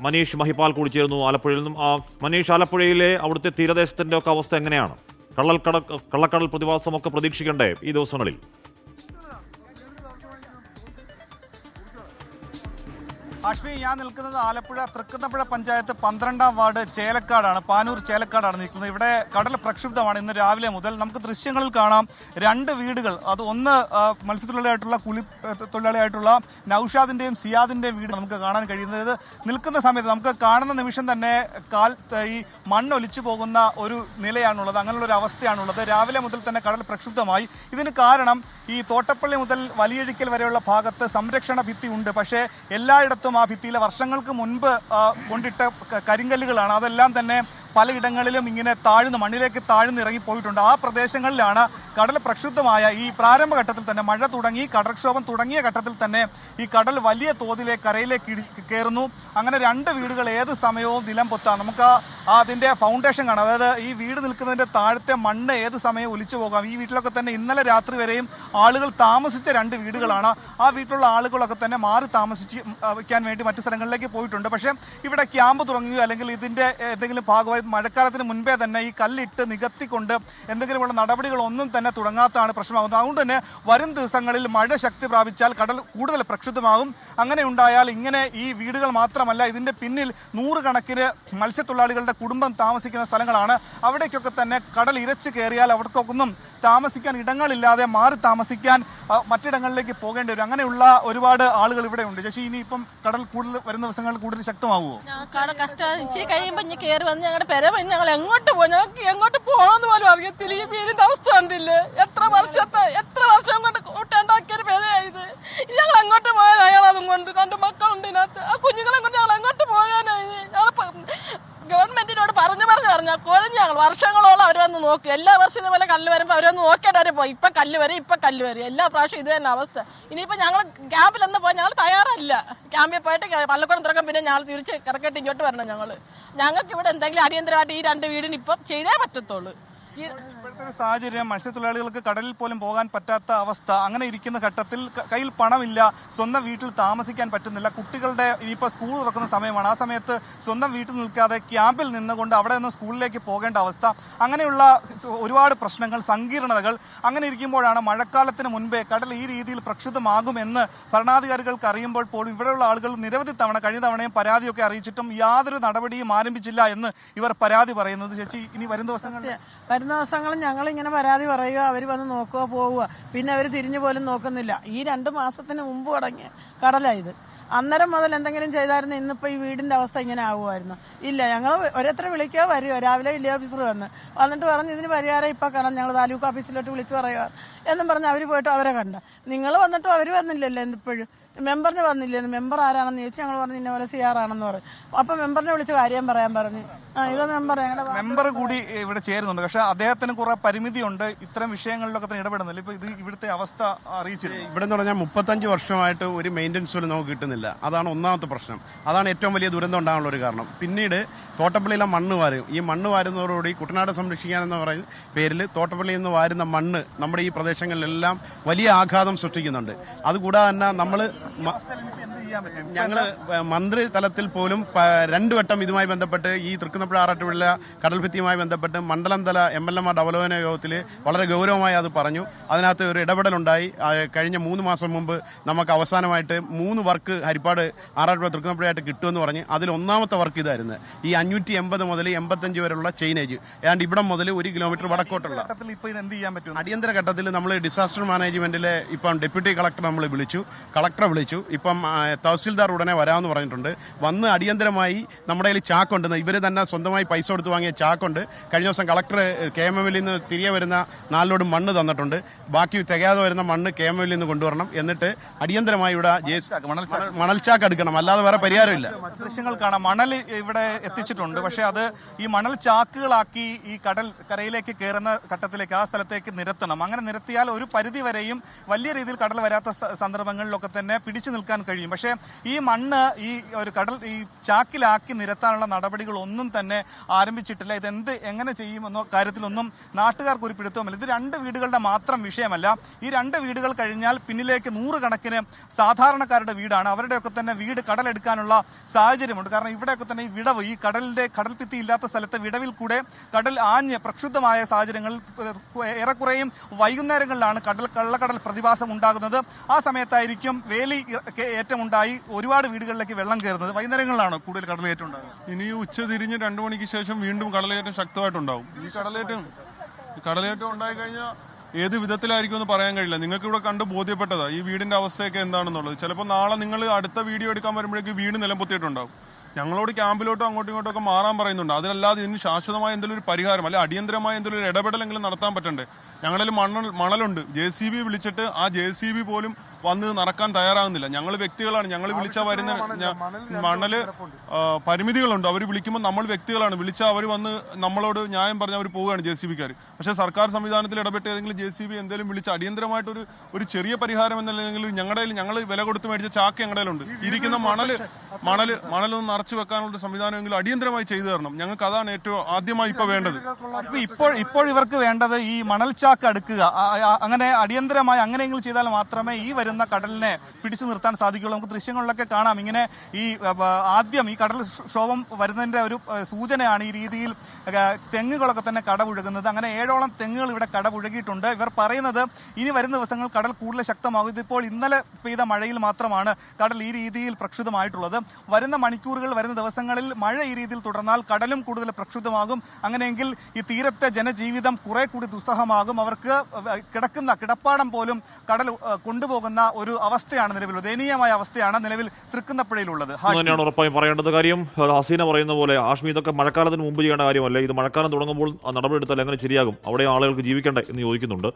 മനീഷ് മഹിപ്പാൽ കൂടി ചേരുന്നു ആലപ്പുഴയിൽ നിന്നും. മനീഷ് ആലപ്പുഴയിലെ അവിടുത്തെ തീരദേശത്തിന്റെ ഒക്കെ അവസ്ഥ എങ്ങനെയാണ്? കള്ളൽക്കട കള്ളക്കടൽ പ്രതിഭാസമൊക്കെ പ്രതീക്ഷിക്കണ്ടേ ഈ ദിവസങ്ങളിൽ? അശ്വി ഞാൻ നിൽക്കുന്നത് ആലപ്പുഴ തൃക്കുന്നപ്പുഴ പഞ്ചായത്ത് പന്ത്രണ്ടാം വാർഡ് ചേലക്കാടാണ്. പാനൂർ ചേലക്കാടാണ് നിൽക്കുന്നത്. ഇവിടെ കടൽ പ്രക്ഷുബ്ധമാണ്. ഇന്ന് രാവിലെ മുതൽ നമുക്ക് ദൃശ്യങ്ങളിൽ കാണാം രണ്ട് വീടുകൾ. അത് ഒന്ന് മത്സ്യത്തൊഴിലാളിയായിട്ടുള്ള കുളി തൊഴിലാളിയായിട്ടുള്ള നൌഷാദിന്റെയും സിയാദിന്റെയും വീട് നമുക്ക് കാണാൻ കഴിയുന്നത്. ഇത് നിൽക്കുന്ന സമയത്ത് നമുക്ക് കാണുന്ന നിമിഷം തന്നെ കാൽ ഈ മണ്ണൊലിച്ചു പോകുന്ന ഒരു നിലയാണുള്ളത്. അങ്ങനെയുള്ള ഒരു അവസ്ഥയാണുള്ളത്. രാവിലെ മുതൽ തന്നെ കടൽ പ്രക്ഷുബ്ധമായി. ഇതിന് കാരണം ഈ തോട്ടപ്പള്ളി മുതൽ വലിയഴിക്കൽ വരെയുള്ള ഭാഗത്ത് സംരക്ഷണ ഭിത്തി ഉണ്ട്. പക്ഷേ എല്ലായിടത്തും ആ ഭിത്തിയിലെ വർഷങ്ങൾക്ക് മുൻപ് കൊണ്ടിട്ട കരിങ്കല്ലുകളാണ്. അതെല്ലാം തന്നെ പലയിടങ്ങളിലും ഇങ്ങനെ താഴ്ന്ന് മണ്ണിലേക്ക് താഴ്ന്ന് ഇറങ്ങിപ്പോയിട്ടുണ്ട് ആ പ്രദേശങ്ങളിലാണ് കടൽ പ്രക്ഷുബ്ധമായ ഈ പ്രാരംഭഘട്ടത്തിൽ തന്നെ മഴ തുടങ്ങി കടൽക്ഷോഭം തുടങ്ങിയ ഘട്ടത്തിൽ തന്നെ ഈ കടൽ വലിയ തോതിലെ കരയിലേക്ക് കയറുന്നു. അങ്ങനെ രണ്ട് വീടുകൾ ഏത് സമയവും നിലം പൊത്താം. നമുക്ക് അതിന്റെ ഫൗണ്ടേഷൻ കാണാം. അതായത് ഈ വീട് നിൽക്കുന്നതിന്റെ താഴത്തെ മണ്ണ് ഏത് സമയവും ഒലിച്ചു പോകാം. ഈ വീട്ടിലൊക്കെ തന്നെ ഇന്നലെ രാത്രി വരെയും ആളുകൾ താമസിച്ച രണ്ട് വീടുകളാണ്. ആ വീട്ടിലുള്ള ആളുകളൊക്കെ തന്നെ മാറി താമസിച്ച് വയ്ക്കാൻ വേണ്ടി മറ്റു സ്ഥലങ്ങളിലേക്ക് പോയിട്ടുണ്ട്. പക്ഷേ ഇവിടെ ക്യാമ്പ് തുടങ്ങുകയോ അല്ലെങ്കിൽ ഇതിന്റെ എന്തെങ്കിലും ഭാഗമായി മഴക്കാലത്തിന് മുൻപേ തന്നെ ഈ കല്ലിട്ട് നികത്തിക്കൊണ്ട് എന്തെങ്കിലുമുള്ള നടപടികളൊന്നും തന്നെ തുടങ്ങാത്തതാണ് പ്രശ്നമാകുന്നത്. അതുകൊണ്ട് തന്നെ വരും ദിവസങ്ങളിൽ മഴ ശക്തി പ്രാപിച്ചാൽ കടൽ കൂടുതൽ പ്രക്ഷുബ്ധമാകും. അങ്ങനെ ഉണ്ടായാൽ ഇങ്ങനെ ഈ വീടുകൾ മാത്രമല്ല ഇതിന്റെ പിന്നിൽ നൂറുകണക്കിന് മത്സ്യത്തൊഴിലാളികളുടെ കുടുംബം താമസിക്കുന്ന സ്ഥലങ്ങളാണ്. അവിടേക്കൊക്കെ തന്നെ കടൽ ഇരച്ചു കയറിയാൽ അവർക്കൊന്നും താമസിക്കാൻ ഇടങ്ങളില്ലാതെ മാറി താമസിക്കാൻ മറ്റിടങ്ങളിലേക്ക് പോകേണ്ടി വരും. അങ്ങനെയുള്ള ഒരുപാട് ആളുകൾ ഇവിടെ ഉണ്ട്. ശശി ഇനി ഇപ്പം കടൽ കൂടുതൽ വരുന്ന ദിവസങ്ങളിൽ കൂടുതൽ ശക്തമാകുമോ ഞങ്ങൾക്കാണ് കഷ്ടം. കഴിയുമ്പോൾ ഇനി കയറി വന്ന് ഞങ്ങളുടെ പെര ഞങ്ങൾ എങ്ങോട്ട് പോകും ഞങ്ങൾക്ക് എങ്ങോട്ട് പോകണമെന്ന് പോലും അറിയത്തില്ല. ഈ വീടിന്റെ അവസ്ഥ കണ്ടില്ലേ? എത്ര വർഷത്തെ എത്ര വർഷം കൊണ്ട് കൂട്ടുണ്ടാക്കിയ ഒരു പെരയായത് ഞങ്ങൾ എങ്ങോട്ട് പോയാൽ അയാൾ അതും കൊണ്ട് രണ്ട് മക്കളുണ്ട് ഇതിനകത്ത്. ആ കുഞ്ഞുങ്ങളെ കൊണ്ട് ഞങ്ങൾ എങ്ങോട്ട് പോകാനായി ഞങ്ങൾ ഗവൺമെന്റിനോട് പറഞ്ഞു പറഞ്ഞു ഞങ്ങൾ. വർഷങ്ങളോളം അവർ വന്ന് നോക്കി. എല്ലാ വർഷവും ഇതുപോലെ കല്ല് വരുമ്പോൾ അവരൊന്ന് നോക്കിയിട്ട് അവർ പോയി. ഇപ്പം കല്ല് വരും ഇപ്പം കല്ല് വരും. എല്ലാ പ്രാവശ്യം ഇത് തന്നെ അവസ്ഥ. ഇനിയിപ്പോൾ ഞങ്ങൾ ക്യാമ്പിൽ എന്ന് പോയി. ഞങ്ങൾ തയ്യാറല്ല. ക്യാമ്പിൽ പോയിട്ട് പള്ളിക്കുളം തുറക്കാൻ പിന്നെ ഞങ്ങൾ തിരിച്ച് കിറക്കട്ട് ഇങ്ങോട്ട് വരണം ഞങ്ങൾ ഞങ്ങൾക്ക് ഇവിടെ എന്തെങ്കിലും അടിയന്തരമായിട്ട് ഈ രണ്ട് വീടിന് ഇപ്പം ചെയ്തേ പറ്റത്തുള്ളൂ. ഇപ്പോഴത്തെ സാഹചര്യം മത്സ്യത്തൊഴിലാളികൾക്ക് കടലിൽ പോലും പോകാൻ പറ്റാത്ത അവസ്ഥ. അങ്ങനെ ഇരിക്കുന്ന ഘട്ടത്തിൽ കയ്യിൽ പണമില്ല. സ്വന്തം വീട്ടിൽ താമസിക്കാൻ പറ്റുന്നില്ല. കുട്ടികളുടെ ഇനിയിപ്പോൾ സ്കൂൾ തുറക്കുന്ന സമയമാണ്. ആ സമയത്ത് സ്വന്തം വീട്ടിൽ നിൽക്കാതെ ക്യാമ്പിൽ നിന്നുകൊണ്ട് അവിടെ നിന്ന് സ്കൂളിലേക്ക് പോകേണ്ട അവസ്ഥ. അങ്ങനെയുള്ള ഒരുപാട് പ്രശ്നങ്ങൾ സങ്കീർണതകൾ. അങ്ങനെ ഇരിക്കുമ്പോഴാണ് മഴക്കാലത്തിന് മുൻപേ കടൽ ഈ രീതിയിൽ പ്രക്ഷുബ്ധമാകുമെന്ന് ഭരണാധികാരികൾക്ക് അറിയുമ്പോൾ പോലും ഇവിടെയുള്ള ആളുകൾ നിരവധി തവണ കഴിഞ്ഞ തവണയും പരാതിയൊക്കെ അറിയിച്ചിട്ടും യാതൊരു നടപടിയും ആരംഭിച്ചില്ല എന്ന് ഇവർ പരാതി പറയുന്നത്. ചേച്ചി ഇനി വരും ദിവസങ്ങളിൽ വരുന്ന ദിവസങ്ങളിൽ ഞങ്ങൾ ഇങ്ങനെ പരാതി പറയുക അവർ വന്ന് നോക്കുക പോവുക. പിന്നെ അവർ തിരിഞ്ഞു പോലും നോക്കുന്നില്ല. ഈ രണ്ട് മാസത്തിന് മുമ്പ് തുടങ്ങിയ കടലായത് അന്നേരം മുതൽ എന്തെങ്കിലും ചെയ്തായിരുന്നു ഇന്നിപ്പോൾ ഈ വീടിന്റെ അവസ്ഥ ഇങ്ങനെ ആവുമായിരുന്നു. ഇല്ല ഞങ്ങൾ ഓരോരുത്തരെ വിളിക്കുക വരിക. രാവിലെ വില്ലേജ് ഓഫീസർ വന്ന് വന്നിട്ട് പറഞ്ഞ് ഇതിന് പരിഹാരം ഇപ്പോൾ കാണാം. ഞങ്ങൾ താലൂക്ക് ഓഫീസിലോട്ട് വിളിച്ച് പറയുക. എന്നും പറഞ്ഞ് അവർ പോയിട്ട് അവരെ കണ്ട. നിങ്ങൾ വന്നിട്ടും അവർ വന്നില്ലല്ലോ ഇപ്പോഴും. മെമ്പറിന് വന്നില്ലേ? മെമ്പർ ആരാണെന്ന് ചോദിച്ചു ഞങ്ങൾ പറഞ്ഞു ഇന്ന പോലെ സി ആർ ആണെന്ന് പറഞ്ഞു അപ്പൊ മെമ്പറിനെ വിളിച്ച് കാര്യം പറയാൻ പറഞ്ഞു. ആ ഇത് മെമ്പർ ഞങ്ങളുടെ മെമ്പർ കൂടി ഇവിടെ ചേരുന്നുണ്ട്. പക്ഷെ അദ്ദേഹത്തിന് കുറെ പരിമിതിയുണ്ട്. ഇത്തരം വിഷയങ്ങളിലൊക്കെ തന്നെ ഇടപെടുന്നില്ല. ഇപ്പൊ ഇത് ഇവിടുത്തെ അവസ്ഥ അറിയിച്ചില്ല ഇവിടെ എന്ന് പറഞ്ഞാൽ മുപ്പത്തഞ്ച് വർഷമായിട്ട് ഒരു മെയിന്റനൻസ് പോലും നമുക്ക് കിട്ടുന്നില്ല. അതാണ് ഒന്നാമത്തെ പ്രശ്നം. അതാണ് ഏറ്റവും വലിയ ദുരന്തം ഉണ്ടാകാനുള്ള ഒരു കാരണം. പിന്നീട് തോട്ടപ്പള്ളിയിലെ മണ്ണ് വാരും. ഈ മണ്ണ് വാരുന്നതോടുകൂടി കുട്ടനാട് സംരക്ഷിക്കാൻ എന്ന് പറയുന്ന പേരിൽ തോട്ടപ്പള്ളിയിൽ നിന്ന് വാരുന്ന മണ്ണ് നമ്മുടെ ഈ പ്രദേശങ്ങളിലെല്ലാം വലിയ ആഘാതം സൃഷ്ടിക്കുന്നുണ്ട്. അതുകൂടാതെ തന്നെ നമ്മൾ Ma... ചെയ്യാൻ പറ്റും. ഞങ്ങൾ മന്ത്രി തലത്തിൽ പോലും രണ്ടു വട്ടം ഇതുമായി ബന്ധപ്പെട്ട് ഈ തൃക്കുന്നപ്പുഴ ആറാട്ടുപിള്ള കടൽഭിത്തിയുമായി ബന്ധപ്പെട്ട് മണ്ഡലം തല എം എൽ എമാർ അവലോകന യോഗത്തിൽ വളരെ ഗൗരവമായി അത് പറഞ്ഞു. അതിനകത്ത് ഒരു ഇടപെടലുണ്ടായി. കഴിഞ്ഞ മൂന്ന് മാസം മുമ്പ് നമുക്ക് അവസാനമായിട്ട് മൂന്ന് വർക്ക് ഹരിപ്പാട് ആറാട്ടുപുഴ തൃക്കുന്നപ്പുഴയായിട്ട് കിട്ടുമെന്ന് പറഞ്ഞ് അതിൽ ഒന്നാമത്തെ വർക്ക് ഇതായിരുന്നു. ഈ അഞ്ഞൂറ്റി എൺപത് മുതൽ എൺപത്തഞ്ച് വരെയുള്ള ചെയിനേജ്. ഏതാണ്ട് ഇവിടം മുതൽ ഒരു കിലോമീറ്റർ വടക്കോട്ടുള്ള അടിയന്തര ഘട്ടത്തിൽ നമ്മൾ ഡിസാസ്റ്റർ മാനേജ്മെന്റിലെ ഇപ്പം ഡെപ്യൂട്ടി കളക്ടർ നമ്മൾ വിളിച്ചു. കളക്ടറെ വിളിച്ചു. ഇപ്പം തഹസിൽദാർ ഉടനെ വരാമെന്ന് പറഞ്ഞിട്ടുണ്ട്. വന്ന് അടിയന്തരമായി നമ്മുടെ കയ്യിൽ ചാക്കുണ്ട്. ഇവർ തന്നെ സ്വന്തമായി പൈസ കൊടുത്ത് വാങ്ങിയ ചാക്കുണ്ട്. കഴിഞ്ഞ ദിവസം കളക്ടർ കെ എം എമ്മിൽ നിന്ന് തിരികെ വരുന്ന നാലിലോട് മണ്ണ് തന്നിട്ടുണ്ട്. ബാക്കി തികയാതെ വരുന്ന മണ്ണ് കെ എം എമ്മിൽ നിന്ന് കൊണ്ടുവരണം. എന്നിട്ട് അടിയന്തരമായി ഇവിടെ മണൽച്ചാക്ക് എടുക്കണം. അല്ലാതെ വേറെ പരിഹാരമില്ല. ദൃശ്യങ്ങൾ കാണാം. മണൽ ഇവിടെ എത്തിച്ചിട്ടുണ്ട്. പക്ഷെ അത് ഈ മണൽ ചാക്കുകളാക്കി ഈ കടൽ കരയിലേക്ക് കയറുന്ന ഘട്ടത്തിലേക്ക് ആ സ്ഥലത്തേക്ക് നിരത്തണം. അങ്ങനെ നിരത്തിയാൽ ഒരു പരിധി വരെയും വലിയ രീതിയിൽ കടൽ വരാത്ത സന്ദർഭങ്ങളിലൊക്കെ തന്നെ പിടിച്ചു നിൽക്കാൻ കഴിയും. പക്ഷേ പക്ഷേ ഈ മണ്ണ് ഈ ഒരു കടൽ ഈ ചാക്കിലാക്കി നിരത്താനുള്ള നടപടികൾ ഒന്നും തന്നെ ആരംഭിച്ചിട്ടില്ല. ഇതെന്ത് എങ്ങനെ ചെയ്യുമെന്നോ കാര്യത്തിലൊന്നും നാട്ടുകാർക്ക് ഒരു പിടുത്തവുമില്ല. ഇത് രണ്ട് വീടുകളുടെ മാത്രം വിഷയമല്ല. ഈ രണ്ട് വീടുകൾ കഴിഞ്ഞാൽ പിന്നിലേക്ക് നൂറുകണക്കിന് സാധാരണക്കാരുടെ വീടാണ്. അവരുടെയൊക്കെ തന്നെ വീട് കടലെടുക്കാനുള്ള സാഹചര്യമുണ്ട്. കാരണം ഇവിടെയൊക്കെ തന്നെ ഈ വിടവ് ഈ കടലിന്റെ കടൽഭിത്തി ഇല്ലാത്ത സ്ഥലത്തെ വിടവിൽ കൂടെ കടൽ ആഞ്ഞ് പ്രക്ഷുബ്ധമായ സാഹചര്യങ്ങളിൽ ഏറെക്കുറെയും വൈകുന്നേരങ്ങളിലാണ് കടൽ കള്ളക്കടൽ പ്രതിഭാസം ഉണ്ടാകുന്നത്. ആ സമയത്തായിരിക്കും വേലി ഇ- ഏറ്റമുണ്ടായി ഒരുപാട് വീടുകളിലേക്ക് വെള്ളം കയറുന്നത് വൈകുന്നേരങ്ങളിലാണ് കൂടുതൽ കടലേറ്റം ഉണ്ടാകുന്നത് ഇനി ഉച്ച തിരിഞ്ഞ് രണ്ടു മണിക്ക് ശേഷം വീണ്ടും കടലേറ്റം ശക്തമായിട്ടുണ്ടാവും ഈ കടലേറ്റം കടലേറ്റം ഉണ്ടായി കഴിഞ്ഞാൽ ഏത് വിധത്തിലായിരിക്കും എന്ന് പറയാൻ കഴിയില്ല. നിങ്ങൾക്ക് ഇവിടെ കണ്ട് ബോധ്യപ്പെട്ടതാ. ഈ വീടിന്റെ അവസ്ഥയൊക്കെ എന്താണെന്നുള്ളത്. ചിലപ്പോൾ നാളെ നിങ്ങൾ അടുത്ത വീഡിയോ എടുക്കാൻ വരുമ്പോഴേക്കും വീട് നിലം പൊത്തിയിട്ടുണ്ടാവും ഞങ്ങളോട് ക്യാമ്പിലോട്ടോ അങ്ങോട്ടും ഇങ്ങോട്ടോ ഒക്കെ മാറാൻ പറയുന്നുണ്ട്. അതിലല്ലാതെ ഇതിന് ശാശ്വതമായ എന്തെങ്കിലും ഒരു പരിഹാരം അല്ലെ അടിയന്തരമായ എന്തെങ്കിലും ഒരു ഇടപെടലെങ്കിലും നടത്താൻ പറ്റണ്ടേ? ഞങ്ങളിൽ മണൽ മണലുണ്ട്. ജെ സി ബി വിളിച്ചിട്ട് ആ ജെ സി ബി പോലും വന്ന് നടക്കാൻ തയ്യാറാകുന്നില്ല. ഞങ്ങൾ വ്യക്തികളാണ്. ഞങ്ങൾ വിളിച്ചാൽ വരുന്ന മണൽ പരിമിതികളുണ്ട്. അവർ വിളിക്കുമ്പോൾ നമ്മൾ വ്യക്തികളാണ്. വിളിച്ചാൽ അവർ വന്ന് നമ്മളോട് ന്യായം പറഞ്ഞ് അവർ പോവുകയാണ് ജെ സി ബിക്കാർ പക്ഷേ സർക്കാർ സംവിധാനത്തിൽ ഇടപെട്ട് ഏതെങ്കിലും ജെ സി ബി എന്തെങ്കിലും വിളിച്ച് അടിയന്തരമായിട്ടൊരു ഒരു ചെറിയ പരിഹാരം എന്നല്ലെങ്കിൽ ഞങ്ങളുടെ കയ്യിൽ ഞങ്ങൾ വില കൊടുത്ത് മേടിച്ച ചാക്ക് ഞങ്ങളുടെ കയ്യിലുണ്ട്. ഇരിക്കുന്ന മണൽ മണൽ മണലൊന്ന് നിറച്ചു വെക്കാനുള്ള സംവിധാനമെങ്കിലും അടിയന്തരമായി ചെയ്തു തരണം. ഞങ്ങൾക്ക് അതാണ് ഏറ്റവും ആദ്യമായി ഇപ്പോൾ വേണ്ടത്. ഇപ്പോൾ ഇപ്പോൾ ഇവർക്ക് വേണ്ടത് ഈ മണൽ ചാക്ക് അടുക്കുക. അങ്ങനെ അടിയന്തരമായി അങ്ങനെയെങ്കിലും ചെയ്താൽ മാത്രമേ ഈ വരുന്ന കടലിനെ പിടിച്ചു നിർത്താൻ സാധിക്കുള്ളൂ. നമുക്ക് ദൃശ്യങ്ങളിലൊക്കെ കാണാം. ഇങ്ങനെ ഈ ആദ്യം ഈ കടൽ ക്ഷ- ക്ഷോഭം വരുന്നതിന്റെ ഒരു സൂചനയാണ് ഈ രീതിയിൽ തെങ്ങുകളൊക്കെ തന്നെ കടപുഴകുന്നത്. അങ്ങനെ ഏഴോളം തെങ്ങുകൾ ഇവിടെ കടപുഴകിയിട്ടുണ്ട്. ഇവർ പറയുന്നത് ഇനി വരുന്ന ദിവസങ്ങൾ കടൽ കൂടുതൽ ശക്തമാകും. ഇതിപ്പോൾ ഇന്നലെ പെയ്ത മഴയിൽ മാത്രമാണ് കടൽ ഈ രീതിയിൽ പ്രക്ഷുബ്ധമായിട്ടുള്ളത്. വരുന്ന മണിക്കൂറുകൾ വരുന്ന ദിവസങ്ങളിൽ മഴ ഈ രീതിയിൽ തുടർന്നാൽ കടലും കൂടുതൽ പ്രക്ഷുബ്ധമാകും. അങ്ങനെയെങ്കിൽ ഈ തീരത്തെ ജനജീവിതം കുറെ കൂടി ദുസ്സഹമാകും. അവർക്ക് കിടക്കുന്ന കിടപ്പാടം പോലും കടൽ ഏഹ്, കൊണ്ടുപോകുന്ന ഒരു അവസ്ഥയാണ് നിലവിൽ ദയനീയമായ അവസ്ഥയാണ് നിലവിൽ തൃക്കുന്നപ്പുഴയിലുള്ളത്. എന്ന്. തന്നെയാണ് ഉറപ്പായും പറയേണ്ടത് കാര്യം. ഹസീന പറയുന്ന പോലെ ആഷ്മി ഇതൊക്കെ മഴക്കാലത്തിന് മുമ്പ് ചെയ്യേണ്ട കാര്യമല്ല. ഇത് മഴക്കാലം തുടങ്ങുമ്പോൾ നടപടി നടപടിയെടുത്താൽ എങ്ങനെ ശരിയാകും? അവിടെ ആളുകൾക്ക് ജീവിക്കണ്ടേ എന്ന് ചോദിക്കുന്നുണ്ട്.